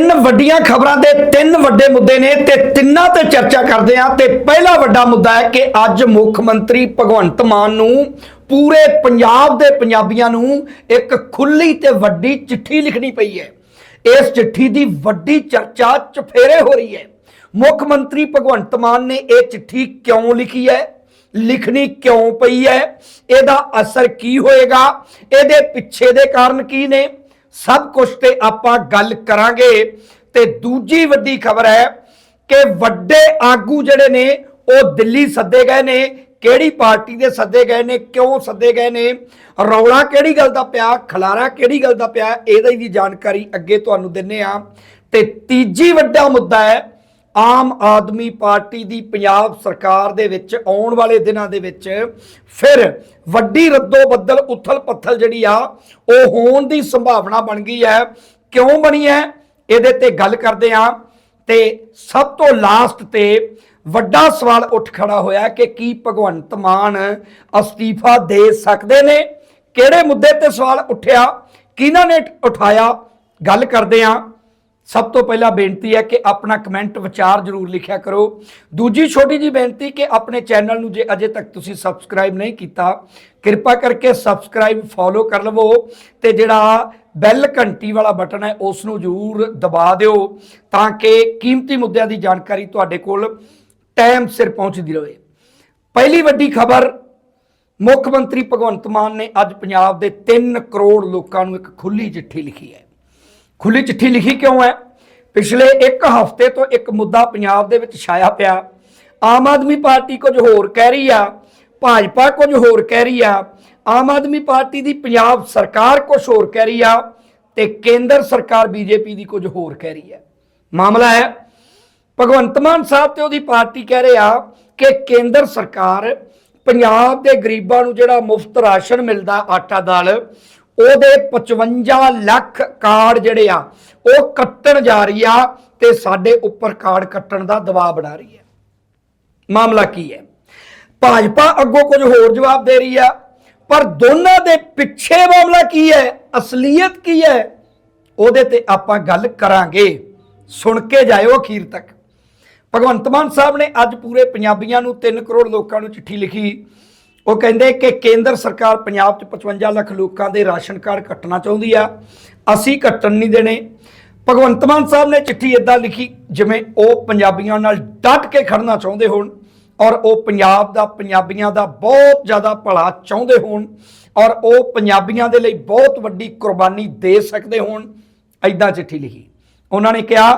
ਤਿੰਨ ਵੱਡੀਆਂ ਖਬਰਾਂ ਦੇ ਤਿੰਨ ਵੱਡੇ ਮੁੱਦੇ ਨੇ ਤੇ ਤਿੰਨਾਂ ਤੇ ਚਰਚਾ ਕਰਦੇ ਹਾਂ। ਤੇ ਪਹਿਲਾ ਵੱਡਾ ਮੁੱਦਾ ਹੈ ਕਿ ਅੱਜ ਮੁੱਖ ਮੰਤਰੀ ਭਗਵੰਤ ਮਾਨ ਨੂੰ ਪੂਰੇ ਪੰਜਾਬ ਦੇ ਪੰਜਾਬੀਆਂ ਨੂੰ ਇੱਕ ਖੁੱਲੀ ਤੇ ਵੱਡੀ ਚਿੱਠੀ ਲਿਖਣੀ ਪਈ ਹੈ। ਇਸ ਚਿੱਠੀ ਦੀ ਵੱਡੀ ਚਰਚਾ ਚਫੇਰੇ ਹੋ ਰਹੀ ਹੈ। ਮੁੱਖ ਮੰਤਰੀ ਭਗਵੰਤ ਮਾਨ ਨੇ ਇਹ ਚਿੱਠੀ ਕਿਉਂ ਲਿਖੀ ਹੈ? ਲਿਖਣੀ ਕਿਉਂ ਪਈ ਹੈ? ਇਹਦਾ ਅਸਰ ਕੀ ਹੋਏਗਾ? ਇਹਦੇ ਪਿੱਛੇ ਦੇ ਕਾਰਨ ਕੀ ਨੇ? ਸਭ ਕੁਝ ਤੇ ਆਪਾਂ ਗੱਲ ਕਰਾਂਗੇ। ਤੇ ਦੂਜੀ ਵੱਡੀ ਖਬਰ ਹੈ ਕਿ ਵੱਡੇ ਆਗੂ ਜਿਹੜੇ ਨੇ, ਉਹ ਦਿੱਲੀ ਸੱਦੇ ਗਏ ਨੇ। ਕਿਹੜੀ ਪਾਰਟੀ ਦੇ ਸੱਦੇ ਗਏ ਨੇ, ਕਿਉਂ ਸੱਦੇ ਗਏ ਨੇ? ਰੌਲਾ ਕਿਹੜੀ ਗੱਲ ਦਾ ਪਿਆ, ਖਲਾਰਾ ਕਿਹੜੀ ਗੱਲ ਦਾ ਪਿਆ, ਇਹਦਾ ਵੀ ਜਾਣਕਾਰੀ ਅੱਗੇ ਤੁਹਾਨੂੰ ਦਿੰਨੇ ਆ। ਤੇ ਤੀਜੀ ਵੱਡਾ ਮੁੱਦਾ ਹੈ ਆਮ ਆਦਮੀ ਪਾਰਟੀ ਦੀ ਪੰਜਾਬ ਸਰਕਾਰ ਦੇ ਵਿੱਚ ਆਉਣ ਵਾਲੇ ਦਿਨਾਂ ਦੇ ਵਿੱਚ ਫਿਰ ਵੱਡੀ ਰੱਦੋ ਬੱਦਲ, ਉਥਲ ਪੱਥਲ ਜਿਹੜੀ ਆ, ਉਹ ਹੋਣ ਦੀ ਸੰਭਾਵਨਾ ਬਣ ਗਈ ਹੈ। ਕਿਉਂ ਬਣੀ ਹੈ? ਇਹਦੇ ਤੇ ਗੱਲ ਕਰਦੇ ਆ ਤੇ ਸਭ ਤੋਂ ਲਾਸਟ ਤੇ ਵੱਡਾ ਸਵਾਲ ਉੱਠ ਖੜਾ ਹੋਇਆ ਕਿ ਕੀ ਭਗਵੰਤ ਮਾਨ ਅਸਤੀਫਾ ਦੇ ਸਕਦੇ ਨੇ? ਕਿਹੜੇ ਮੁੱਦੇ ਤੇ ਸਵਾਲ ਉੱਠਿਆ? ਕਿਹਨਾਂ ਨੇ ਉਠਾਇਆ ਗੱਲ ਕਰਦੇ ਆ ਸਭ ਤੋਂ ਪਹਿਲਾਂ ਬੇਨਤੀ ਹੈ ਕਿ ਆਪਣਾ ਕਮੈਂਟ ਵਿਚਾਰ ਜ਼ਰੂਰ ਲਿਖਿਆ ਕਰੋ। ਦੂਜੀ ਛੋਟੀ ਜੀ ਬੇਨਤੀ ਕਿ ਆਪਣੇ ਚੈਨਲ ਨੂੰ ਜੇ ਅਜੇ ਤੱਕ ਤੁਸੀਂ ਸਬਸਕ੍ਰਾਈਬ ਨਹੀਂ ਕੀਤਾ, ਕਿਰਪਾ ਕਰਕੇ ਸਬਸਕ੍ਰਾਈਬ ਫੋਲੋ ਕਰ ਲਵੋ ਤੇ ਜਿਹੜਾ ਬੈਲ ਘੰਟੀ ਵਾਲਾ ਬਟਨ ਹੈ, ਉਸ ਨੂੰ ਜ਼ਰੂਰ ਦਬਾ ਦਿਓ ਤਾਂ ਕਿ ਕੀਮਤੀ ਮੁੱਦਿਆਂ ਦੀ ਜਾਣਕਾਰੀ ਤੁਹਾਡੇ ਕੋਲ ਟਾਈਮ ਸਿਰ ਪਹੁੰਚਦੀ ਰਹੇ। ਪਹਿਲੀ ਵੱਡੀ ਖਬਰ, ਮੁੱਖ ਮੰਤਰੀ ਭਗਵੰਤ ਮਾਨ ਨੇ ਅੱਜ ਪੰਜਾਬ ਦੇ 3 ਕਰੋੜ ਲੋਕਾਂ ਨੂੰ ਇੱਕ ਖੁੱਲੀ ਚਿੱਠੀ ਲਿਖੀ ਹੈ। ਖੁੱਲੀ ਚਿੱਠੀ ਲਿਖੀ ਕਿਉਂ ਹੈ? ਪਿਛਲੇ ਇੱਕ ਹਫ਼ਤੇ ਤੋਂ ਇੱਕ ਮੁੱਦਾ ਪੰਜਾਬ ਦੇ ਵਿੱਚ ਛਾਇਆ ਪਿਆ। ਆਮ ਆਦਮੀ ਪਾਰਟੀ ਕੁਝ ਹੋਰ ਕਹਿ ਰਹੀ ਆ, ਭਾਜਪਾ ਕੁਝ ਹੋਰ ਕਹਿ ਰਹੀ ਆ, ਆਮ ਆਦਮੀ ਪਾਰਟੀ ਦੀ ਪੰਜਾਬ ਸਰਕਾਰ ਕੁਝ ਹੋਰ ਕਹਿ ਰਹੀ ਆ ਤੇ ਕੇਂਦਰ ਸਰਕਾਰ ਬੀਜੇਪੀ ਦੀ ਕੁਝ ਹੋਰ ਕਹਿ ਰਹੀ ਹੈ। ਮਾਮਲਾ ਹੈ, ਭਗਵੰਤ ਮਾਨ ਸਾਹਿਬ ਤੇ ਉਹਦੀ ਪਾਰਟੀ ਕਹਿ ਰਹੇ ਆ ਕਿ ਕੇਂਦਰ ਸਰਕਾਰ ਪੰਜਾਬ ਦੇ ਗਰੀਬਾਂ ਨੂੰ ਜਿਹੜਾ ਮੁਫਤ ਰਾਸ਼ਨ ਮਿਲਦਾ ਆਟਾ ਦਾਲ ਉਹਦੇ 55 ਲੱਖ ਕਾਰਡ ਜਿਹੜੇ ਆ, ਉਹ ਕੱਟਣ ਜਾ ਰਹੀ ਆ ਤੇ ਸਾਡੇ ਉੱਪਰ ਕਾਰਡ ਕੱਟਣ ਦਾ ਦਬਾਅ ਬਣਾ ਰਹੀ ਹੈ। ਮਾਮਲਾ ਕੀ ਹੈ? ਭਾਜਪਾ ਅੱਗੋਂ ਕੁਝ ਹੋਰ ਜਵਾਬ ਦੇ ਰਹੀ ਆ, ਪਰ ਦੋਨਾਂ ਦੇ ਪਿੱਛੇ ਮਾਮਲਾ ਕੀ ਹੈ? ਅਸਲੀਅਤ ਕੀ ਹੈ? ਉਹਦੇ ਤੇ ਆਪਾਂ ਗੱਲ ਕਰਾਂਗੇ। ਸੁਣ ਕੇ ਜਾਇਓ ਅਖੀਰ ਤੱਕ। ਭਗਵੰਤ ਮਾਨ ਸਾਹਿਬ ਨੇ ਅੱਜ ਪੂਰੇ ਪੰਜਾਬੀਆਂ ਨੂੰ 3 ਕਰੋੜ ਲੋਕਾਂ ਨੂੰ ਚਿੱਠੀ ਲਿਖੀ। ਉਹ ਕਹਿੰਦੇ ਕਿ ਕੇਂਦਰ ਸਰਕਾਰ ਪੰਜਾਬ 'ਚ 55 ਲੱਖ ਲੋਕਾਂ ਦੇ ਰਾਸ਼ਨ ਕਾਰਡ ਕੱਟਣਾ ਚਾਹੁੰਦੀ ਆ। ਅਸੀਂ ਕੱਟਣ ਨਹੀਂ ਦੇਣੇ। ਭਗਵੰਤ ਮਾਨ ਸਾਹਿਬ ਨੇ ਚਿੱਠੀ ਇਦਾਂ ਲਿਖੀ, ਜਿਵੇਂ ਉਹ ਪੰਜਾਬੀਆਂ ਨਾਲ ਡਟ ਕੇ ਖੜਨਾ ਚਾਹੁੰਦੇ ਹੋਣ ਔਰ ਉਹ ਪੰਜਾਬ ਦਾ, ਪੰਜਾਬੀਆਂ ਦਾ ਬਹੁਤ ਜ਼ਿਆਦਾ ਭਲਾ ਚਾਹੁੰਦੇ ਹੋਣ ਔਰ ਉਹ ਪੰਜਾਬੀਆਂ ਦੇ ਲਈ ਬਹੁਤ ਵੱਡੀ ਕੁਰਬਾਨੀ ਦੇ ਸਕਦੇ ਹੋਣ ਐਦਾਂ ਚਿੱਠੀ ਲਿਖੀ। ਉਹਨਾਂ ਨੇ ਕਿਹਾ,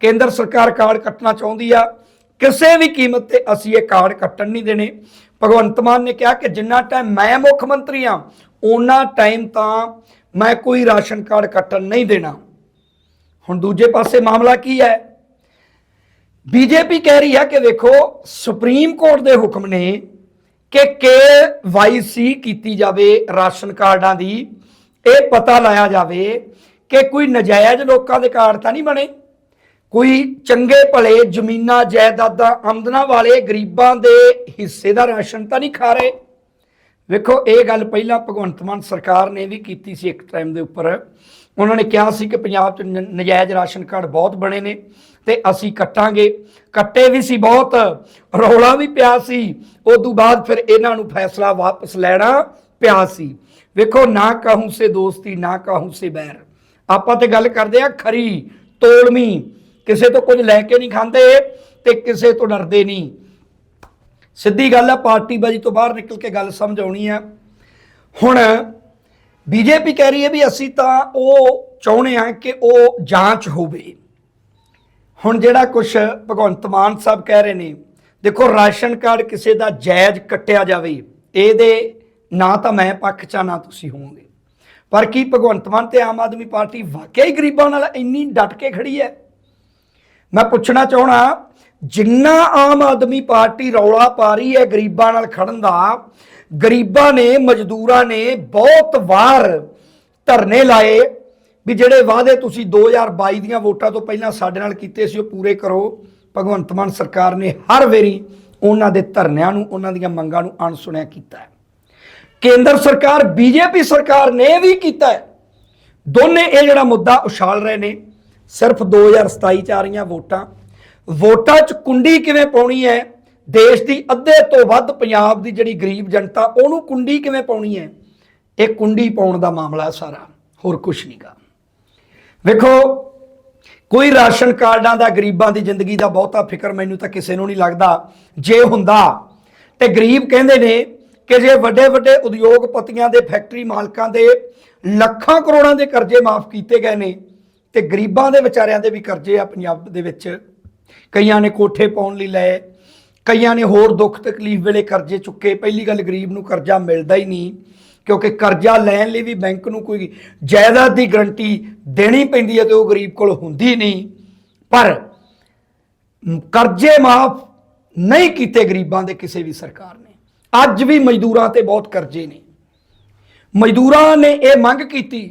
ਕੇਂਦਰ ਸਰਕਾਰ ਕਾਰਡ ਕੱਟਣਾ ਚਾਹੁੰਦੀ ਆ। ਕਿਸੇ ਵੀ ਕੀਮਤ ਤੇ ਅਸੀਂ ਇਹ ਕਾਰਡ ਕੱਟਣ ਨਹੀਂ ਦੇਣੇ। ਭਗਵੰਤ ਮਾਨ ਨੇ ਕਿਹਾ ਕਿ ਜਿੰਨਾ ਟਾਈਮ ਮੈਂ ਮੁੱਖ ਮੰਤਰੀ ਆ ਉਹਨਾਂ ਟਾਈਮ ਤਾਂ ਮੈਂ ਕੋਈ ਰਾਸ਼ਨ ਕਾਰਡ ਕੱਟਣ ਨਹੀਂ ਦੇਣਾ। ਹੁਣ ਦੂਜੇ ਪਾਸੇ ਮਾਮਲਾ ਕੀ ਹੈ? ਬੀਜੇਪੀ ਕਹਿ ਰਹੀ ਹੈ ਕਿ ਵੇਖੋ ਸੁਪਰੀਮ ਕੋਰਟ ਦੇ ਹੁਕਮ ਨੇ ਕਿ ਕੇ ਕੀਤੀ ਜਾਵੇ ਰਾਸ਼ਨ ਕਾਰਡਾਂ ਦੀ। ਇਹ ਪਤਾ ਲਾਇਆ ਜਾਵੇ ਕਿ ਕੋਈ ਨਜਾਇਜ਼ ਲੋਕਾਂ ਦੇ ਕਾਰਡ ਤਾਂ ਨਹੀਂ ਬਣੇ। ਕੋਈ ਚੰਗੇ ਭਲੇ ਜ਼ਮੀਨਾਂ, ਜਾਇਦਾਦਾਂ, ਆਮਦਨਾਂ ਵਾਲੇ ਗਰੀਬਾਂ ਦੇ ਹਿੱਸੇ ਦਾ ਰਾਸ਼ਨ ਤਾਂ ਨਹੀਂ ਖਾ ਰਹੇ। ਵੇਖੋ, ਇਹ ਗੱਲ ਪਹਿਲਾਂ ਭਗਵੰਤ ਮਾਨ ਸਰਕਾਰ ਨੇ ਵੀ ਕੀਤੀ ਸੀ ਇੱਕ ਟਾਈਮ ਦੇ ਉੱਪਰ। ਉਹਨਾਂ ਨੇ ਕਿਹਾ ਸੀ ਕਿ ਪੰਜਾਬ 'ਚ ਨ- ਨਜਾਇਜ਼ ਰਾਸ਼ਨ ਕਾਰਡ ਬਹੁਤ ਬਣੇ ਨੇ ਤੇ ਅਸੀਂ ਕੱਟਾਂਗੇ। ਕੱਟੇ ਵੀ ਸੀ ਬਹੁਤ, ਰੌਲਾ ਵੀ ਪਿਆ ਸੀ। ਉਸ ਤੋਂ ਬਾਅਦ ਫਿਰ ਇਹਨਾਂ ਨੂੰ ਫੈਸਲਾ ਵਾਪਸ ਲੈਣਾ ਪਿਆ ਸੀ। ਵੇਖੋ, ਨਾ ਕਹੂੰ ਸੇ ਦੋਸਤੀ, ਨਾ ਕਹੂੰ ਸੇ ਬੈਰ। ਆਪਾਂ ਤੇ ਗੱਲ ਕਰਦੇ ਆ ਖਰੀ ਤੋਲਮੀ ਕਿਸੇ ਤੋਂ ਕੁਝ ਲੈ ਕੇ ਨਹੀਂ ਖਾਂਦੇ ਤੇ ਕਿਸੇ ਤੋਂ ਡਰਦੇ ਨਹੀਂ। ਸਿੱਧੀ ਗੱਲ ਹੈ ਪਾਰਟੀ ਬਾਜੀ ਤੋਂ ਬਾਹਰ ਨਿਕਲ ਕੇ ਗੱਲ ਸਮਝ ਆਉਣੀ ਹੈ ਹੁਣ ਬੀਜੇਪੀ ਕਹਿ ਰਹੀ ਹੈ ਵੀ ਅਸੀਂ ਤਾਂ ਉਹ ਚਾਹੁੰਦੇ ਆ ਕਿ ਉਹ ਜਾਂਚ ਹੋਵੇ। ਹੁਣ ਜਿਹੜਾ ਕੁਝ ਭਗਵੰਤ ਮਾਨ ਸਾਹਿਬ ਕਹਿ ਰਹੇ ਨੇ, ਦੇਖੋ ਰਾਸ਼ਨ ਕਾਰਡ ਕਿਸੇ ਦਾ ਜਾਇਜ਼ ਕੱਟਿਆ ਜਾਵੇ, ਇਹਦੇ ਨਾ ਤਾਂ ਮੈਂ ਪੱਖ ਚ ਨਾ ਤੁਸੀਂ ਹੋਵੋਗੇ। ਪਰ ਕੀ ਭਗਵੰਤ ਮਾਨ ਤੇ ਆਮ ਆਦਮੀ ਪਾਰਟੀ ਵਾਕਿਆ ਹੀ ਗਰੀਬਾਂ ਨਾਲ ਇੰਨੀ ਡਟ ਕੇ ਖੜੀ ਹੈ? ਮੈਂ ਪੁੱਛਣਾ ਚਾਹਣਾ, ਜਿੰਨਾ ਆਮ ਆਦਮੀ ਪਾਰਟੀ ਰੌਲਾ ਪਾ ਰਹੀ ਹੈ ਗਰੀਬਾਂ ਨਾਲ ਖੜਨ ਦਾ, ਗਰੀਬਾਂ ਨੇ, ਮਜ਼ਦੂਰਾਂ ਨੇ ਬਹੁਤ ਵਾਰ ਧਰਨੇ ਲਾਏ ਵੀ ਜਿਹੜੇ ਵਾਅਦੇ ਤੁਸੀਂ 2022 ਦੀਆਂ ਵੋਟਾਂ ਤੋਂ ਪਹਿਲਾਂ ਸਾਡੇ ਨਾਲ ਕੀਤੇ ਸੀ ਉਹ ਪੂਰੇ ਕਰੋ। ਭਗਵੰਤ ਮਾਨ ਸਰਕਾਰ ਨੇ ਹਰ ਵਾਰੀ ਉਹਨਾਂ ਦੇ ਧਰਨਿਆਂ ਨੂੰ, ਉਹਨਾਂ ਦੀਆਂ ਮੰਗਾਂ ਨੂੰ ਅਣਸੁਣਿਆ ਕੀਤਾ ਹੈ। ਕੇਂਦਰ ਸਰਕਾਰ, ਬੀਜੇਪੀ ਸਰਕਾਰ ਨੇ ਵੀ ਕੀਤਾ ਹੈ। ਦੋਨੇ ਇਹ ਜਿਹੜਾ ਮੁੱਦਾ ਉਛਾਲ ਰਹੇ ਨੇ। ਸਿਰਫ 2027 ਚ ਆ ਰਹੀਆਂ ਵੋਟਾਂ। ਵੋਟਾਂ 'ਚ ਕੁੰਡੀ ਕਿਵੇਂ ਪਾਉਣੀ ਹੈ? ਦੇਸ਼ ਦੀ ਅੱਧੇ ਤੋਂ ਵੱਧ ਪੰਜਾਬ ਦੀ ਜਿਹੜੀ ਗਰੀਬ ਜਨਤਾ, ਉਹਨੂੰ ਕੁੰਡੀ ਕਿਵੇਂ ਪਾਉਣੀ ਹੈ? ਇਹ ਕੁੰਡੀ ਪਾਉਣ ਦਾ ਮਾਮਲਾ ਸਾਰਾ, ਹੋਰ ਕੁਝ ਨਹੀਂਗਾ ਵੇਖੋ, ਕੋਈ ਰਾਸ਼ਨ ਕਾਰਡਾਂ ਦਾ ਗਰੀਬਾਂ ਦੀ ਜ਼ਿੰਦਗੀ ਦਾ ਬਹੁਤਾ ਫਿਕਰ ਮੈਨੂੰ ਤਾਂ ਕਿਸੇ ਨੂੰ ਨਹੀਂ ਲੱਗਦਾ। ਜੇ ਹੁੰਦਾ, ਤੇ ਗਰੀਬ ਕਹਿੰਦੇ ਨੇ ਕਿ ਜੇ ਵੱਡੇ ਵੱਡੇ ਉਦਯੋਗਪਤੀਆਂ ਦੇ ਫੈਕਟਰੀ ਮਾਲਕਾਂ ਦੇ ਲੱਖਾਂ ਕਰੋੜਾਂ ਦੇ ਕਰਜ਼ੇ ਮਾਫ ਕੀਤੇ ਗਏ ਨੇ ਤੇ ਗਰੀਬਾਂ ਦੇ ਵਿਚਾਰਿਆਂ ਦੇ ਵੀ ਕਰਜ਼ੇ ਆ ਪੰਜਾਬ ਦੇ ਵਿੱਚ। ਕਈਆਂ ਨੇ ਕੋਠੇ ਪਾਉਣ ਲਈ ਲਏ, ਕਈਆਂ ਨੇ ਹੋਰ ਦੁੱਖ ਤਕਲੀਫ ਵੇਲੇ ਕਰਜ਼ੇ ਚੁੱਕੇ। ਪਹਿਲੀ ਗੱਲ, ਗਰੀਬ ਨੂੰ ਕਰਜ਼ਾ ਮਿਲਦਾ ਹੀ ਨਹੀਂ, ਕਿਉਂਕਿ ਕਰਜ਼ਾ ਲੈਣ ਲਈ ਵੀ ਬੈਂਕ ਨੂੰ ਕੋਈ ਜਾਇਦਾਦ ਦੀ ਗਰੰਟੀ ਦੇਣੀ ਪੈਂਦੀ ਹੈ ਤੇ ਉਹ ਗਰੀਬ ਕੋਲ ਹੁੰਦੀ ਨਹੀਂ। ਪਰ ਕਰਜ਼ੇ ਮਾਫ ਨਹੀਂ ਕੀਤੇ ਗਰੀਬਾਂ ਦੇ ਕਿਸੇ ਵੀ ਸਰਕਾਰ ਨੇ। ਅੱਜ ਵੀ ਮਜ਼ਦੂਰਾਂ ਤੇ ਬਹੁਤ ਕਰਜ਼ੇ ਨੇ। ਮਜ਼ਦੂਰਾਂ ਨੇ ਇਹ ਮੰਗ ਕੀਤੀ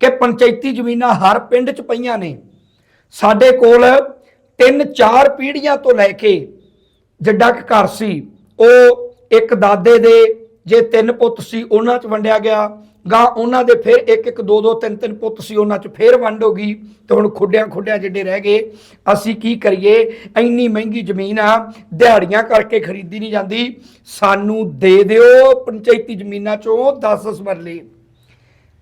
ਕਿ ਪੰਚਾਇਤੀ ਜ਼ਮੀਨਾਂ ਹਰ ਪਿੰਡ 'ਚ ਪਈਆਂ ਨੇ। ਸਾਡੇ ਕੋਲ ਤਿੰਨ ਚਾਰ ਪੀੜ੍ਹੀਆਂ ਤੋਂ ਲੈ ਕੇ ਜਿੱਡਾ ਕਿ ਘਰ ਸੀ, ਉਹ ਇੱਕ ਦਾਦੇ ਦੇ ਜੇ ਤਿੰਨ ਪੁੱਤ ਸੀ, ਉਹਨਾਂ 'ਚ ਵੰਡਿਆ ਗਿਆ। ਗਾਂ ਉਹਨਾਂ ਦੇ ਫਿਰ ਇੱਕ ਇੱਕ ਦੋ ਦੋ ਤਿੰਨ ਤਿੰਨ ਪੁੱਤ ਸੀ, ਉਹਨਾਂ 'ਚ ਫਿਰ ਵੰਡ ਹੋ ਗਈ ਤੇ ਹੁਣ ਖੁੱਡਿਆਂ ਖੁੱਡਿਆਂ ਜਿੱਡੇ ਰਹਿ ਗਏ। ਅਸੀਂ ਕੀ ਕਰੀਏ? ਇੰਨੀ ਮਹਿੰਗੀ ਜ਼ਮੀਨ ਆ, ਦਿਹਾੜੀਆਂ ਕਰਕੇ ਖਰੀਦੀ ਨਹੀਂ ਜਾਂਦੀ। ਸਾਨੂੰ ਦੇ ਦਿਓ ਪੰਚਾਇਤੀ ਜ਼ਮੀਨਾਂ 'ਚੋਂ 10-10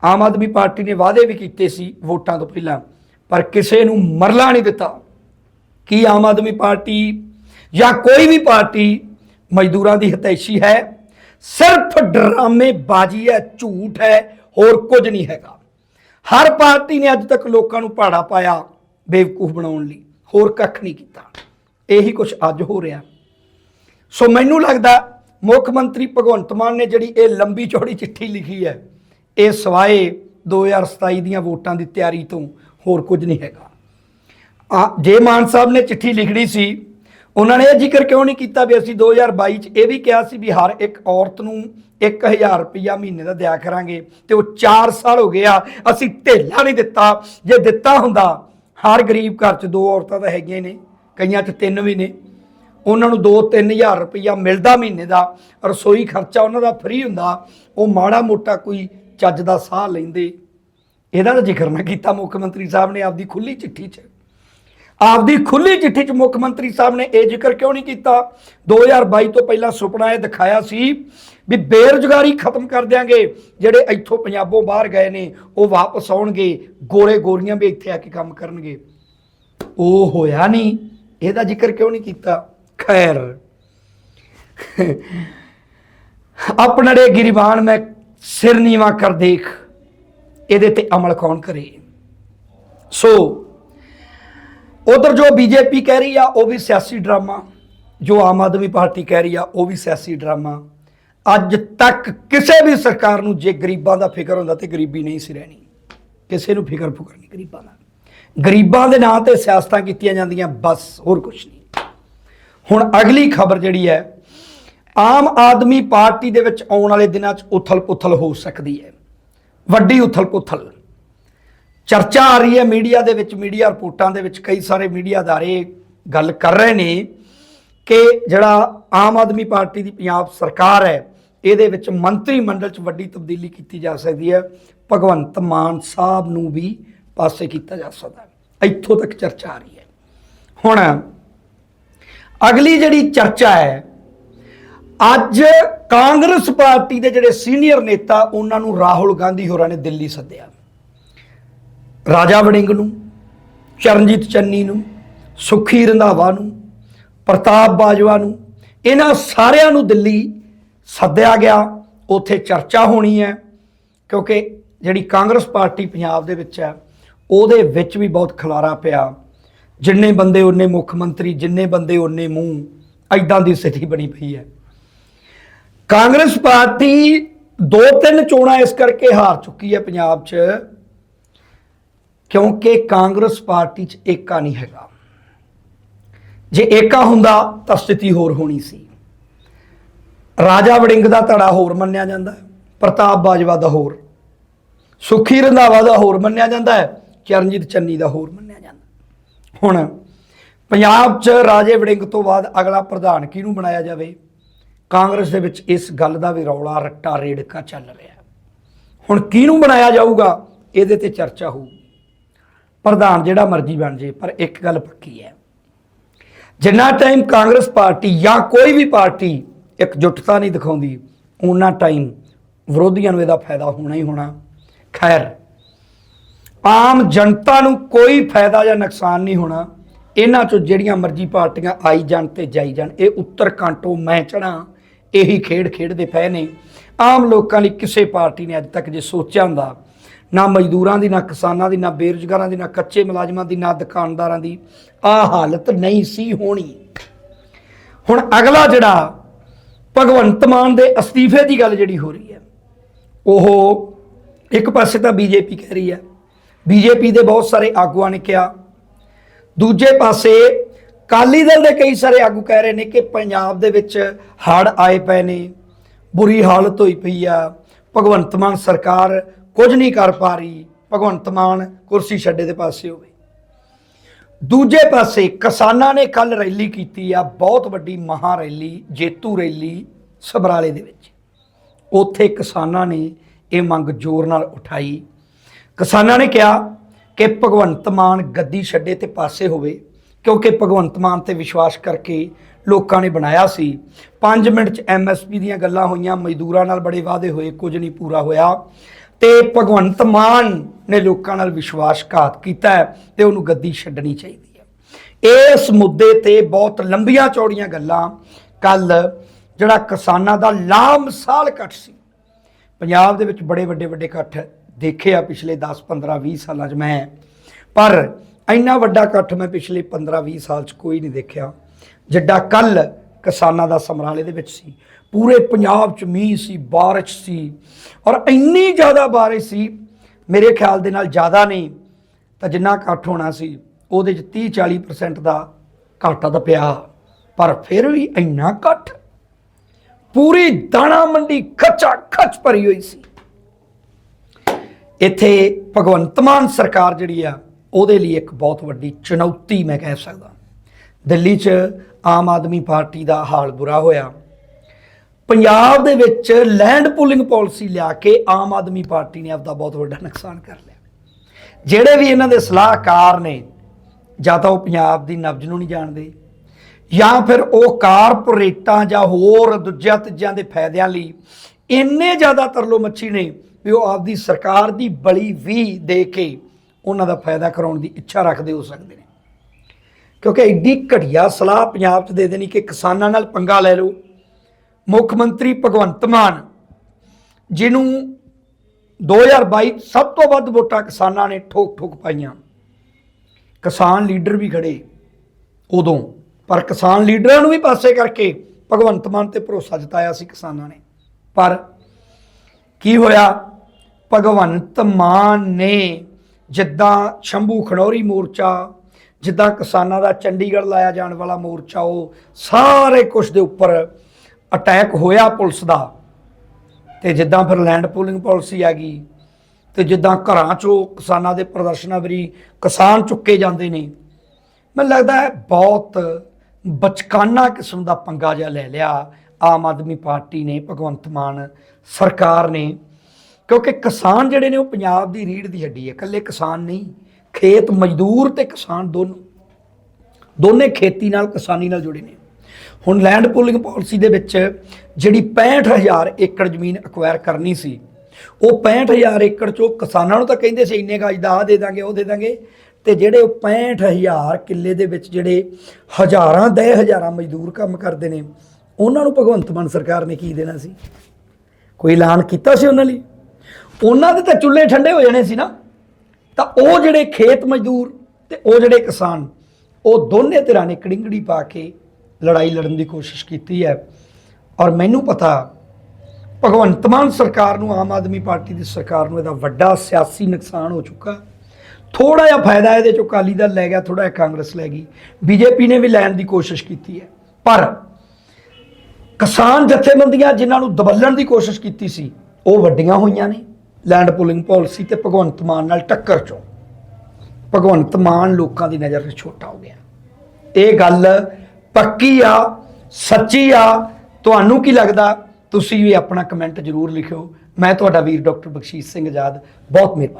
ਆਮ ਆਦਮੀ ਪਾਰਟੀ ਨੇ ਵਾਅਦੇ ਵੀ ਕੀਤੇ ਸੀ ਵੋਟਾਂ ਤੋਂ ਪਹਿਲਾਂ, ਪਰ ਕਿਸੇ ਨੂੰ ਮਰਲਾ ਨਹੀਂ ਦਿੱਤਾ। ਕੀ ਆਮ ਆਦਮੀ ਪਾਰਟੀ ਜਾਂ ਕੋਈ ਵੀ ਪਾਰਟੀ ਮਜ਼ਦੂਰਾਂ ਦੀ ਹਤੈਸ਼ੀ ਹੈ? ਸਿਰਫ ਡਰਾਮੇ ਬਾਜੀ ਹੈ, ਝੂਠ ਹੈ, ਹੋਰ ਕੁਝ ਨਹੀਂ ਹੈਗਾ। ਹਰ ਪਾਰਟੀ ਨੇ ਅੱਜ ਤੱਕ ਲੋਕਾਂ ਨੂੰ ਭਾੜਾ ਪਾਇਆ ਬੇਵਕੂਫ ਬਣਾਉਣ ਲਈ, ਹੋਰ ਕੱਖ ਨਹੀਂ ਕੀਤਾ। ਇਹੀ ਕੁਝ ਅੱਜ ਹੋ ਰਿਹਾ। ਸੋ ਮੈਨੂੰ ਲੱਗਦਾ ਮੁੱਖ ਮੰਤਰੀ ਭਗਵੰਤ ਮਾਨ ਨੇ ਜਿਹੜੀ ਇਹ ਲੰਬੀ ਚੌੜੀ ਚਿੱਠੀ ਲਿਖੀ ਹੈ ਇਹ ਸਵਾਏ 2027 ਦੀਆਂ ਵੋਟਾਂ ਦੀ ਤਿਆਰੀ ਤੋਂ ਹੋਰ ਕੁਝ ਨਹੀਂ ਹੈਗਾ। ਜੇ ਮਾਨ ਸਾਹਿਬ ਨੇ ਚਿੱਠੀ ਲਿਖਣੀ ਸੀ, ਉਹਨਾਂ ਨੇ ਇਹ ਜ਼ਿਕਰ ਕਿਉਂ ਨਹੀਂ ਕੀਤਾ ਵੀ ਅਸੀਂ 2022 ਚ ਇਹ ਵੀ ਕਿਹਾ ਸੀ ਵੀ ਹਰ ਇੱਕ ਔਰਤ ਨੂੰ 1000 ਰੁਪਇਆ ਮਹੀਨੇ ਦਾ ਦਿਆ ਕਰਾਂਗੇ ਤੇ ਉਹ 4 ਸਾਲ ਹੋ ਗਿਆ ਅਸੀਂ ਢੇਲਾ ਨਹੀਂ ਦਿੱਤਾ। ਜੇ ਦਿੱਤਾ ਹੁੰਦਾ, ਹਰ ਗਰੀਬ ਘਰ ਚ ਦੋ ਔਰਤਾਂ ਤਾਂ ਹੈਗੀਆਂ ਨੇ, ਕਈਆਂ ਚ ਤਿੰਨ ਵੀ ਨੇ। ਉਹਨਾਂ ਨੂੰ 2-3000 ਰੁਪਇਆ ਮਿਲਦਾ ਮਹੀਨੇ ਦਾ, ਰਸੋਈ ਖਰਚਾ ਉਹਨਾਂ ਦਾ ਫ੍ਰੀ ਹੁੰਦਾ, ਉਹ ਮਾੜਾ ਮੋਟਾ ਕੋਈ ਚੱਜ ਦਾ ਸਾਹ ਲੈਂਦੇ। ਇਹਦਾ ਤਾਂ ਜ਼ਿਕਰ ਨਾ ਕੀਤਾ, ਮੁੱਖ ਮੰਤਰੀ ਸਾਹਿਬ ਨੇ ਆਪਦੀ ਖੁੱਲੀ ਚਿੱਠੀ 'ਚ। ਆਪਦੀ ਖੁੱਲੀ ਚਿੱਠੀ 'ਚ ਮੁੱਖ ਮੰਤਰੀ ਸਾਹਿਬ ਨੇ ਇਹ ਜ਼ਿਕਰ ਕਿਉਂ ਨਹੀਂ ਕੀਤਾ? 2022 ਤੋਂ ਪਹਿਲਾਂ ਸੁਪਨਾ ਇਹ ਦਿਖਾਇਆ ਸੀ ਵੀ ਬੇਰੁਜ਼ਗਾਰੀ ਖਤਮ ਕਰ ਦਿਆਂਗੇ। ਜਿਹੜੇ ਇੱਥੋਂ ਪੰਜਾਬੋਂ ਬਾਹਰ ਗਏ ਨੇ, ਉਹ ਵਾਪਸ ਆਉਣਗੇ। ਗੋਰੇ ਗੋਰੀਆਂ ਵੀ ਇੱਥੇ ਆ ਕੇ ਕੰਮ ਕਰਨਗੇ। ਉਹ ਹੋਇਆ ਨਹੀਂ। ਇਹਦਾ ਜ਼ਿਕਰ ਕਿਉਂ ਨਹੀਂ ਕੀਤਾ? ਖੈਰ। ਆਪਣੜੇ ਗਿਰਬਾਨ ਮੈਂ ਸਿਰ ਨੀਵਾ ਕਰ ਦੇਖ, ਇਹਦੇ ਤੇ ਅਮਲ ਕੌਣ ਕਰੇ? ਸੋ ਉਧਰ ਜੋ ਬੀਜੇਪੀ ਕਹਿ ਰਹੀ ਆ, ਉਹ ਵੀ ਸਿਆਸੀ ਡਰਾਮਾ। ਜੋ ਆਮ ਆਦਮੀ ਪਾਰਟੀ ਕਹਿ ਰਹੀ ਆ, ਉਹ ਵੀ ਸਿਆਸੀ ਡਰਾਮਾ। ਅੱਜ ਤੱਕ ਕਿਸੇ ਵੀ ਸਰਕਾਰ ਨੂੰ ਜੇ ਗਰੀਬਾਂ ਦਾ ਫਿਕਰ ਹੁੰਦਾ ਤੇ ਗਰੀਬੀ ਨਹੀਂ ਸੀ ਰਹਿਣੀ। ਕਿਸੇ ਨੂੰ ਫਿਕਰ ਫੁਕਰ ਨਹੀਂ ਗਰੀਬਾਂ ਦਾ। ਗਰੀਬਾਂ ਦੇ ਨਾਂ ਤੇ ਸਿਆਸਤਾਂ ਕੀਤੀਆਂ ਜਾਂਦੀਆਂ, ਬਸ ਹੋਰ ਕੁਝ ਨਹੀਂ। ਹੁਣ ਅਗਲੀ ਖਬਰ ਜਿਹੜੀ ਹੈ ਆਮ ਆਦਮੀ ਪਾਰਟੀ ਦੇ ਵਿੱਚ ਆਉਣ ਵਾਲੇ ਦਿਨਾਂ 'ਚ ਉਥਲ-ਪੁਥਲ ਹੋ ਸਕਦੀ ਹੈ। ਵੱਡੀ ਉਥਲ-ਪੁਥਲ। ਚਰਚਾ ਆ ਰਹੀ ਹੈ ਮੀਡੀਆ ਦੇ ਵਿੱਚ, ਮੀਡੀਆ ਰਿਪੋਰਟਾਂ ਦੇ ਵਿੱਚ, ਕਈ ਸਾਰੇ ਮੀਡੀਆ ਅਦਾਰੇ ਗੱਲ ਕਰ ਰਹੇ ਨੇ ਕਿ ਜਿਹੜਾ ਆਮ ਆਦਮੀ ਪਾਰਟੀ ਦੀ ਪੰਜਾਬ ਸਰਕਾਰ ਹੈ, ਇਹਦੇ ਵਿੱਚ ਮੰਤਰੀ ਮੰਡਲ 'ਚ ਵੱਡੀ ਤਬਦੀਲੀ ਕੀਤੀ ਜਾ ਸਕਦੀ ਹੈ। ਭਗਵੰਤ ਮਾਨ ਸਾਹਿਬ ਨੂੰ ਵੀ ਪਾਸੇ ਕੀਤਾ ਜਾ ਸਕਦਾ ਹੈ। ਇੱਥੋਂ ਤੱਕ ਚਰਚਾ ਆ ਰਹੀ ਹੈ। ਹੁਣ ਅਗਲੀ ਜਿਹੜੀ ਚਰਚਾ ਹੈ ਅੱਜ ਕਾਂਗਰਸ ਪਾਰਟੀ ਦੇ ਜਿਹੜੇ ਸੀਨੀਅਰ ਨੇਤਾ, ਉਹਨਾਂ ਨੂੰ ਰਾਹੁਲ ਗਾਂਧੀ ਹੋਰਾਂ ਨੇ ਦਿੱਲੀ ਸੱਦਿਆ। ਰਾਜਾ ਵੜਿੰਗ ਨੂੰ, ਚਰਨਜੀਤ ਚੰਨੀ ਨੂੰ, ਸੁਖੀ ਰੰਧਾਵਾ ਨੂੰ, ਪ੍ਰਤਾਪ ਬਾਜਵਾ ਨੂੰ, ਇਹਨਾਂ ਸਾਰਿਆਂ ਨੂੰ ਦਿੱਲੀ ਸੱਦਿਆ ਗਿਆ। ਉੱਥੇ ਚਰਚਾ ਹੋਣੀ ਹੈ, ਕਿਉਂਕਿ ਜਿਹੜੀ ਕਾਂਗਰਸ ਪਾਰਟੀ ਪੰਜਾਬ ਦੇ ਵਿੱਚ ਹੈ, ਉਹਦੇ ਵਿੱਚ ਵੀ ਬਹੁਤ ਖਲਾਰਾ ਪਿਆ। ਜਿੰਨੇ ਬੰਦੇ ਉਹਨੇ ਮੁੱਖ ਮੰਤਰੀ, ਜਿੰਨੇ ਬੰਦੇ ਉਹਨੇ ਮੂੰਹ ਐਦਾਂ ਦੀ ਸਥਿਤੀ ਬਣੀ ਪਈ ਹੈ। ਕਾਂਗਰਸ ਪਾਰਟੀ ਦੋ ਤਿੰਨ ਚੋਣਾਂ ਇਸ ਕਰਕੇ ਹਾਰ ਚੁੱਕੀ ਹੈ ਪੰਜਾਬ 'ਚ, ਕਿਉਂਕਿ ਕਾਂਗਰਸ ਪਾਰਟੀ 'ਚ ਏਕਾ ਨਹੀਂ ਹੈਗਾ। ਜੇ ਏਕਾ ਹੁੰਦਾ ਤਾਂ ਸਥਿਤੀ ਹੋਰ ਹੋਣੀ ਸੀ। ਰਾਜਾ ਵੜਿੰਗ ਦਾ ਧੜਾ ਹੋਰ ਮੰਨਿਆ ਜਾਂਦਾ ਹੈ, ਪ੍ਰਤਾਪ ਬਾਜਵਾ ਦਾ ਹੋਰ, ਸੁਖੀ ਰੰਧਾਵਾ ਦਾ ਹੋਰ ਮੰਨਿਆ ਜਾਂਦਾ ਹੈ, ਚਰਨਜੀਤ ਚੰਨੀ ਦਾ ਹੋਰ ਮੰਨਿਆ ਜਾਂਦਾ ਹੁਣ ਪੰਜਾਬ 'ਚ ਰਾਜੇ ਵੜਿੰਗ ਤੋਂ ਬਾਅਦ ਅਗਲਾ ਪ੍ਰਧਾਨ ਕਿਹਨੂੰ ਬਣਾਇਆ ਜਾਵੇ? ਕਾਂਗਰਸ ਦੇ ਵਿੱਚ ਇਸ ਗੱਲ ਦਾ ਵੀ ਰੌਲਾ ਰੱਟਾ ਰੇੜਕਾ ਚੱਲ ਰਿਹਾ ਹੁਣ ਕਿਹਨੂੰ ਬਣਾਇਆ ਜਾਊਗਾ, ਇਹਦੇ ਤੇ ਚਰਚਾ ਹੋਊ। ਪ੍ਰਧਾਨ ਜਿਹੜਾ ਮਰਜ਼ੀ ਬਣ ਜੇ, ਪਰ ਇੱਕ ਗੱਲ ਪੱਕੀ ਹੈ। ਜਿੰਨਾ ਟਾਈਮ ਕਾਂਗਰਸ ਪਾਰਟੀ ਜਾਂ ਕੋਈ ਵੀ ਪਾਰਟੀ ਇਕਜੁੱਟਤਾ ਨਹੀਂ ਦਿਖਾਉਂਦੀ ਉਹਨਾਂ ਟਾਈਮ ਵਿਰੋਧੀਆਂ ਨੂੰ ਇਹਦਾ ਫਾਇਦਾ ਹੋਣਾ ਹੀ ਹੋਣਾ। ਖੈਰ, ਆਮ ਜਨਤਾ ਨੂੰ ਕੋਈ ਫਾਇਦਾ ਜਾਂ ਨੁਕਸਾਨ ਨਹੀਂ ਹੋਣਾ। ਇਹਨਾਂ ਚੋਂ ਜਿਹੜੀਆਂ ਮਰਜ਼ੀ ਪਾਰਟੀਆਂ ਆਈ ਜਾਣ ਤੇ ਜਾਈ ਜਾਣ, ਇਹ ਉੱਤਰ ਕਾਂਟੋ ਮੈਂ ਚੜਾ ਇਹੀ ਖੇਡ ਖੇਡਦੇ ਪਏ ਨੇ। ਆਮ ਲੋਕਾਂ ਲਈ ਕਿਸੇ ਪਾਰਟੀ ਨੇ ਅੱਜ ਤੱਕ ਜੇ ਸੋਚਿਆ ਹੁੰਦਾ, ਨਾ ਮਜ਼ਦੂਰਾਂ ਦੀ, ਨਾ ਕਿਸਾਨਾਂ ਦੀ, ਨਾ ਬੇਰੁਜ਼ਗਾਰਾਂ ਦੀ, ਨਾ ਕੱਚੇ ਮੁਲਾਜ਼ਮਾਂ ਦੀ, ਨਾ ਦੁਕਾਨਦਾਰਾਂ ਦੀ, ਆ ਹਾਲਤ ਨਹੀਂ ਸੀ ਹੋਣੀ। ਹੁਣ ਅਗਲਾ ਜਿਹੜਾ ਭਗਵੰਤ ਮਾਨ ਦੇ ਅਸਤੀਫੇ ਦੀ ਗੱਲ ਜਿਹੜੀ ਹੋ ਰਹੀ ਹੈ, ਉਹ ਇੱਕ ਪਾਸੇ ਤਾਂ ਬੀਜੇਪੀ ਕਹਿ ਰਹੀ ਹੈ। ਬੀਜੇਪੀ ਦੇ ਬਹੁਤ ਸਾਰੇ ਆਗੂਆਂ ਨੇ ਕਿਹਾ, ਦੂਜੇ ਪਾਸੇ ਕਾਲੀ ਦਲ ਦੇ ਕਈ ਸਾਰੇ ਆਗੂ ਕਹਿ ਰਹੇ ਨੇ ਕਿ ਪੰਜਾਬ ਦੇ ਵਿੱਚ ਹੜ੍ਹ ਆਏ ਪਏ ਨੇ, ਬੁਰੀ ਹਾਲਤ ਹੋਈ ਪਈ ਆ, ਭਗਵੰਤ ਮਾਨ ਸਰਕਾਰ ਕੁਝ ਨਹੀਂ ਕਰ ਪਾ ਰਹੀ, ਭਗਵੰਤ ਮਾਨ ਕੁਰਸੀ ਛੱਡੇ ਦੇ ਪਾਸੇ ਹੋਵੇ। ਦੂਜੇ ਪਾਸੇ ਕਿਸਾਨਾਂ ਨੇ ਕੱਲ ਰੈਲੀ ਕੀਤੀ ਆ, ਬਹੁਤ ਵੱਡੀ ਮਹਾ ਰੈਲੀ, ਜੇਤੂ ਰੈਲੀ ਸਬਰਾਲੇ ਦੇ ਵਿੱਚ। ਉੱਥੇ ਕਿਸਾਨਾਂ ਨੇ ਇਹ ਮੰਗ ਜ਼ੋਰ ਨਾਲ ਉਠਾਈ। ਕਿਸਾਨਾਂ ਨੇ ਕਿਹਾ ਕਿ ਭਗਵੰਤ ਮਾਨ ਗੱਦੀ ਛੱਡੇ ਤੇ ਪਾਸੇ ਹੋਵੇ ਕਿਉਂਕਿ ਭਗਵੰਤ ਮਾਨ ਤੇ ਵਿਸ਼ਵਾਸ ਕਰਕੇ ਲੋਕਾਂ ਨੇ ਬਣਾਇਆ ਸੀ। 5 ਮਿੰਟ ਚ ਐਮਐਸਪੀ ਦੀਆਂ ਗੱਲਾਂ ਹੋਈਆਂ, ਮਜ਼ਦੂਰਾਂ ਨਾਲ ਬੜੇ ਵਾਅਦੇ ਹੋਏ, ਕੁਝ ਨਹੀਂ ਪੂਰਾ ਹੋਇਆ। ਤੇ ਭਗਵੰਤ ਮਾਨ ਨੇ ਲੋਕਾਂ ਨਾਲ ਵਿਸ਼ਵਾਸਘਾਤ ਕੀਤਾ ਹੈ ਤੇ ਉਹਨੂੰ ਗੱਦੀ ਛੱਡਣੀ ਚਾਹੀਦੀ ਹੈ। ਇਸ ਮੁੱਦੇ ਤੇ ਬਹੁਤ ਲੰਬੀਆਂ ਚੌੜੀਆਂ ਗੱਲਾਂ। ਕੱਲ ਜਿਹੜਾ ਕਿਸਾਨਾਂ ਦਾ ਲਾਮਸਾਲ ਇਕੱਠ ਸੀ, ਪੰਜਾਬ ਦੇ ਵਿੱਚ ਬੜੇ ਵੱਡੇ ਵੱਡੇ ਇਕੱਠ ਦੇਖੇ ਆ ਪਿਛਲੇ 10 15 20 ਸਾਲਾਂ 'ਚ ਮੈਂ। ਪਰ ਇੰਨਾ ਵੱਡਾ ਇਕੱਠ ਮੈਂ ਪਿਛਲੇ 15 20 ਸਾਲ 'ਚ ਕੋਈ ਨਹੀਂ ਦੇਖਿਆ, ਜਿੱਡਾ ਕੱਲ ਕਿਸਾਨਾਂ ਦਾ ਸਮਰਾਲੇ ਦੇ ਵਿੱਚ ਸੀ। ਪੂਰੇ ਪੰਜਾਬ 'ਚ ਮੀਂਹ ਸੀ, ਬਾਰਿਸ਼ ਸੀ ਔਰ ਇੰਨੀ ਜ਼ਿਆਦਾ ਬਾਰਿਸ਼ ਸੀ, ਮੇਰੇ ਖਿਆਲ ਦੇ ਨਾਲ ਜ਼ਿਆਦਾ ਨਹੀਂ ਤਾਂ ਜਿੰਨਾ ਇਕੱਠ ਹੋਣਾ ਸੀ, ਉਹਦੇ 'ਚ 30 40% ਦਾ ਘਾਟਾ ਤਾਂ ਪਿਆ। ਪਰ ਫਿਰ ਵੀ ਇੰਨਾ ਇਕੱਠ, ਪੂਰੀ ਦਾਣਾ ਮੰਡੀ ਖੱਚਾ ਖੱਚ ਭਰੀ ਹੋਈ ਸੀ। ਇੱਥੇ ਭਗਵੰਤ ਮਾਨ ਸਰਕਾਰ ਜਿਹੜੀ ਆ ਉਹਦੇ ਲਈ ਇੱਕ ਬਹੁਤ ਵੱਡੀ ਚੁਣੌਤੀ ਮੈਂ ਕਹਿ ਸਕਦਾ। ਦਿੱਲੀ 'ਚ ਆਮ ਆਦਮੀ ਪਾਰਟੀ ਦਾ ਹਾਲ ਬੁਰਾ ਹੋਇਆ। ਪੰਜਾਬ ਦੇ ਵਿੱਚ ਲੈਂਡ ਪੂਲਿੰਗ ਪਾਲਿਸੀ ਲਿਆ ਕੇ ਆਮ ਆਦਮੀ ਪਾਰਟੀ ਨੇ ਆਪਦਾ ਬਹੁਤ ਵੱਡਾ ਨੁਕਸਾਨ ਕਰ ਲਿਆ। ਜਿਹੜੇ ਵੀ ਇਹਨਾਂ ਦੇ ਸਲਾਹਕਾਰ ਨੇ, ਜਾਂ ਤਾਂ ਉਹ ਪੰਜਾਬ ਦੀ ਨਬਜ਼ ਨੂੰ ਨਹੀਂ ਜਾਣਦੇ, ਜਾਂ ਫਿਰ ਉਹ ਕਾਰਪੋਰੇਟਾਂ ਜਾਂ ਹੋਰ ਦੂਜਿਆਂ ਤੀਜਿਆਂ ਦੇ ਫਾਇਦਿਆਂ ਲਈ ਇੰਨੇ ਜ਼ਿਆਦਾ ਤਰਲੋ ਮੱਛੀ ਨੇ ਵੀ ਉਹ ਆਪਦੀ ਸਰਕਾਰ ਦੀ ਬਲੀ ਵੀ ਦੇ ਕੇ ਉਹਨਾਂ ਦਾ ਫਾਇਦਾ ਕਰਾਉਣ ਦੀ ਇੱਛਾ ਰੱਖਦੇ ਹੋ ਸਕਦੇ ਨੇ। ਕਿਉਂਕਿ ਐਡੀ ਘਟੀਆ ਸਲਾਹ ਪੰਜਾਬ 'ਚ ਦੇ ਦੇਣੀ ਕਿ ਕਿਸਾਨਾਂ ਨਾਲ ਪੰਗਾ ਲੈ ਲਓ। ਮੁੱਖ ਮੰਤਰੀ ਭਗਵੰਤ ਮਾਨ, ਜਿਹਨੂੰ 2022 ਸਭ ਤੋਂ ਵੱਧ ਵੋਟਾਂ ਕਿਸਾਨਾਂ ਨੇ ਠੋਕ ਠੋਕ ਪਾਈਆਂ। ਕਿਸਾਨ ਲੀਡਰ ਵੀ ਖੜੇ ਉਦੋਂ, ਪਰ ਕਿਸਾਨ ਲੀਡਰਾਂ ਨੂੰ ਵੀ ਪਾਸੇ ਕਰਕੇ ਭਗਵੰਤ ਮਾਨ ਤੇ ਭਰੋਸਾ ਜਤਾਇਆ ਸੀ ਕਿਸਾਨਾਂ ਨੇ। ਪਰ ਕੀ ਹੋਇਆ? ਭਗਵੰਤ ਮਾਨ ਨੇ ਜਿੱਦਾਂ ਸ਼ੰਭੂ ਖਣੌਰੀ ਮੋਰਚਾ, ਜਿੱਦਾਂ ਕਿਸਾਨਾਂ ਦਾ ਚੰਡੀਗੜ੍ਹ ਲਾਇਆ ਜਾਣ ਵਾਲਾ ਮੋਰਚਾ, ਉਹ ਸਾਰੇ ਕੁਝ ਦੇ ਉੱਪਰ ਅਟੈਕ ਹੋਇਆ ਪੁਲਿਸ ਦਾ। ਤੇ ਜਿੱਦਾਂ ਫਿਰ ਲੈਂਡ ਪੂਲਿੰਗ ਪਾਲਿਸੀ ਆ ਗਈ, ਤੇ ਜਿੱਦਾਂ ਘਰਾਂ 'ਚੋਂ ਕਿਸਾਨਾਂ ਦੇ ਪ੍ਰਦਰਸ਼ਨਾਂ ਵਰੀ ਕਿਸਾਨ ਚੁੱਕੇ ਜਾਂਦੇ ਨੇ। ਮੈਨੂੰ ਲੱਗਦਾ ਹੈ ਬਹੁਤ ਬਚਕਾਨਾ ਕਿਸਮ ਦਾ ਪੰਗਾ ਜਿਹਾ ਲੈ ਲਿਆ ਆਮ ਆਦਮੀ ਪਾਰਟੀ ਨੇ, ਭਗਵੰਤ ਮਾਨ ਸਰਕਾਰ ਨੇ। ਕਿਉਂਕਿ ਕਿਸਾਨ ਜਿਹੜੇ ਨੇ ਉਹ ਪੰਜਾਬ ਦੀ ਰੀੜ ਦੀ ਹੱਡੀ ਹੈ, ਇਕੱਲੇ ਕਿਸਾਨ ਨਹੀਂ, ਖੇਤ ਮਜ਼ਦੂਰ ਤੇ ਕਿਸਾਨ ਦੋਨੋਂ। ਦੋਨੇ ਖੇਤੀ ਨਾਲ, ਕਿਸਾਨੀ ਨਾਲ ਜੁੜੇ ਨੇ। ਹੁਣ ਲੈਂਡ ਪੂਲਿੰਗ ਪਾਲਿਸੀ ਦੇ ਵਿੱਚ ਜਿਹੜੀ 65000 ਏਕੜ ਜ਼ਮੀਨ ਅਕਵਾਇਰ ਕਰਨੀ ਸੀ, ਉਹ 65000 ਏਕੜ ਚੋਂ ਕਿਸਾਨਾਂ ਨੂੰ ਤਾਂ ਕਹਿੰਦੇ ਸੀ, ਇੰਨੇ ਗਾਜ ਦਾ ਆਹ ਦੇ ਦਾਂਗੇ, ਉਹ ਦੇ ਦਾਂਗੇ। ਤੇ ਜਿਹੜੇ ਉਹ 65000 ਕਿੱਲੇ ਦੇ ਵਿੱਚ ਜਿਹੜੇ ਹਜ਼ਾਰਾਂ ਦੇ ਹਜ਼ਾਰਾਂ ਮਜ਼ਦੂਰ ਕੰਮ ਕਰਦੇ ਨੇ, ਉਹਨਾਂ ਨੂੰ ਭਗਵੰਤ ਮਾਨ ਸਰਕਾਰ ਨੇ ਕੀ ਦੇਣਾ ਸੀ? ਕੋਈ ਐਲਾਨ ਕੀਤਾ ਸੀ ਉਹਨਾਂ ਲਈ? ਉਹਨਾਂ ਦੇ ਤਾਂ ਚੁੱਲ੍ਹੇ ਠੰਡੇ ਹੋ ਜਾਣੇ ਸੀ ਨਾ। ਤਾਂ ਉਹ ਜਿਹੜੇ ਖੇਤ ਮਜ਼ਦੂਰ ਤੇ ਉਹ ਜਿਹੜੇ ਕਿਸਾਨ, ਉਹ ਦੋਨੇ ਧਿਰਾਂ ਨੇ ਕੜਿੰਗੜੀ ਪਾ ਕੇ ਲੜਾਈ ਲੜਨ ਦੀ ਕੋਸ਼ਿਸ਼ ਕੀਤੀ ਹੈ। ਔਰ ਮੈਨੂੰ ਪਤਾ, ਭਗਵੰਤ ਮਾਨ ਸਰਕਾਰ ਨੂੰ, ਆਮ ਆਦਮੀ ਪਾਰਟੀ ਦੀ ਸਰਕਾਰ ਨੂੰ ਇਹਦਾ ਵੱਡਾ ਸਿਆਸੀ ਨੁਕਸਾਨ ਹੋ ਚੁੱਕਾ। ਥੋੜਾ ਜਿਹਾ ਫਾਇਦਾ ਇਹਦੇ ਚੋਂ ਅਕਾਲੀ ਦਲ ਲੈ ਗਿਆ ਥੋੜਾ ਜਿਹਾ ਕਾਂਗਰਸ ਲੈ ਗਈ। ਬੀਜੇਪੀ ਨੇ ਵੀ ਲੈਣ ਦੀ ਕੋਸ਼ਿਸ਼ ਕੀਤੀ ਹੈ। ਪਰ ਕਿਸਾਨ ਜਥੇਬੰਦੀਆਂ ਜਿਨ੍ਹਾਂ ਨੂੰ ਦਬਲਣ ਦੀ ਕੋਸ਼ਿਸ਼ ਕੀਤੀ ਸੀ, ਉਹ ਵੱਡੀਆਂ ਹੋਈਆਂ ਨੇ। ਲੈਂਡ ਪੂਲਿੰਗ ਪਾਲਿਸੀ ਤੇ ਭਗਵੰਤ ਮਾਨ ਨਾਲ ਟੱਕਰ ਚੋਂ। ਭਗਵੰਤ ਮਾਨ ਲੋਕਾਂ ਦੀ ਨਜ਼ਰ 'ਚ ਛੋਟਾ ਹੋ ਗਿਆ। ਇਹ ਗੱਲ ਪੱਕੀ ਆ, ਸੱਚੀ ਆ? ਤੁਹਾਨੂੰ ਕੀ ਲੱਗਦਾ? ਤੁਸੀਂ ਵੀ ਆਪਣਾ ਕਮੈਂਟ ਜ਼ਰੂਰ ਲਿਖਿਓ। ਮੈਂ ਤੁਹਾਡਾ ਵੀਰ ਡਾਕਟਰ ਬਖਸ਼ੀਸ਼ ਸਿੰਘ ਆਜ਼ਾਦ। ਬਹੁਤ ਮਿਹਰਬਾਨੀ।